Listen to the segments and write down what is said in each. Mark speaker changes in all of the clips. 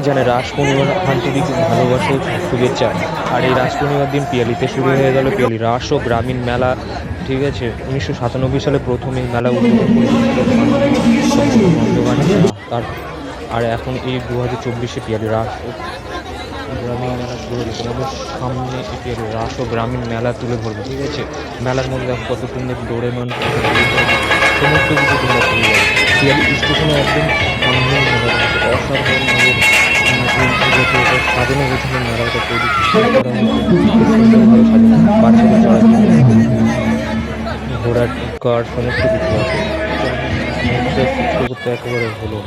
Speaker 1: জানে রাস পূর্ণিমার আন্তরিক ভালোবাসা শুভেচ্ছা। আর এই রাস পূর্ণিমার দিন পিয়ালিতে শুরু হয়ে গেল পিয়ালি রাস ও গ্রামীণ মেলা। ঠিক আছে, উনিশশো সাতানব্বই সালে প্রথম এই মেলা উদ্বোধন তার আর এখন এই দু হাজার চব্বিশে পিয়ালি রাস গ্রামীণ মেলা শুরু তোমাদের সামনে পিয়ালি রাস ও গ্রামীণ মেলা তুলে ধরবো। ঠিক আছে, মেলার মধ্যে দেখো কত সুন্দর ডোরেমন, সমস্ত কিছু তোমরা পেয়ে স্টেশনে একদম সামনে অসাধারণভাবে সাজানো গোছানো মেলাটা তৈরি বাচ্চাদের চড়ার ঘোড়ার কার সমস্ত কিছু আছে করতে একেবারে হলো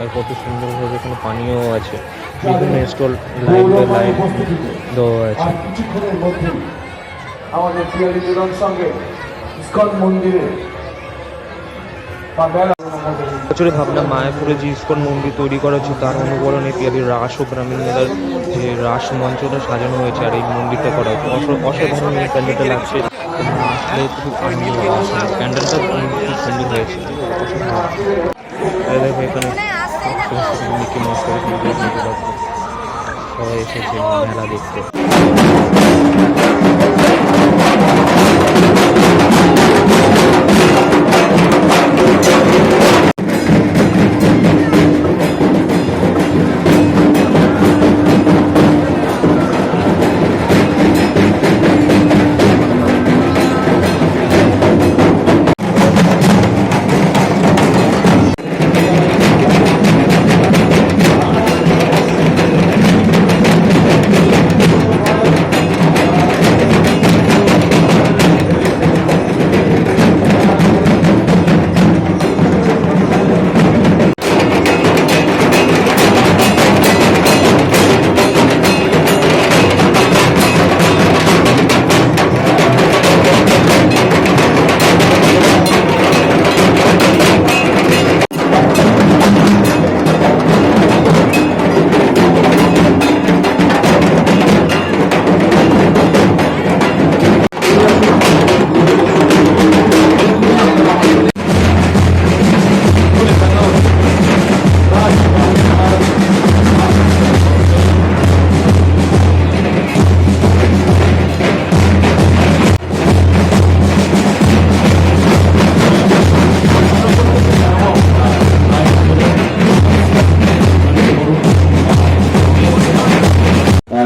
Speaker 1: আর কত সুন্দরভাবে এখানে পানীয় আছে বিভিন্ন স্টল লাইন বাই লাইন দেওয়া আছে
Speaker 2: আমাদের মিলন সঙ্গে ইস্কন মন্দিরে বা
Speaker 1: বছরের ভাবনা মায়াপুরে যে ইস্কন মন্দির তৈরি করা হচ্ছে তার অনুকরণে পিয়ালির রাস ও গ্রামীণ মেলার যে রাস মঞ্চটা সাজানো হয়েছে আর এই মন্দিরটা করা হয়েছে। অস- অসাধারণ এই প্যান্ডেলটা লাগছে। আসলে খুব আনন্দ প্যান্ডেলটা খুব সুন্দর হয়েছে। এখানে। সবাই এসেছে মেলা দেখতে।
Speaker 3: আহ,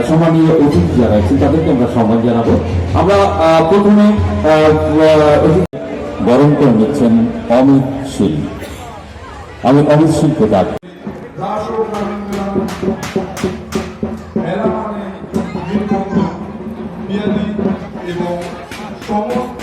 Speaker 3: সম্মানীয় অতিথি যারা আছেন তাদেরকে আমরা সম্মান জানাব। আমরা প্রথমে বরণ করে নিচ্ছেন অমিত শীল আমি অমিত
Speaker 2: শীলকে ডাক এবং সমস্ত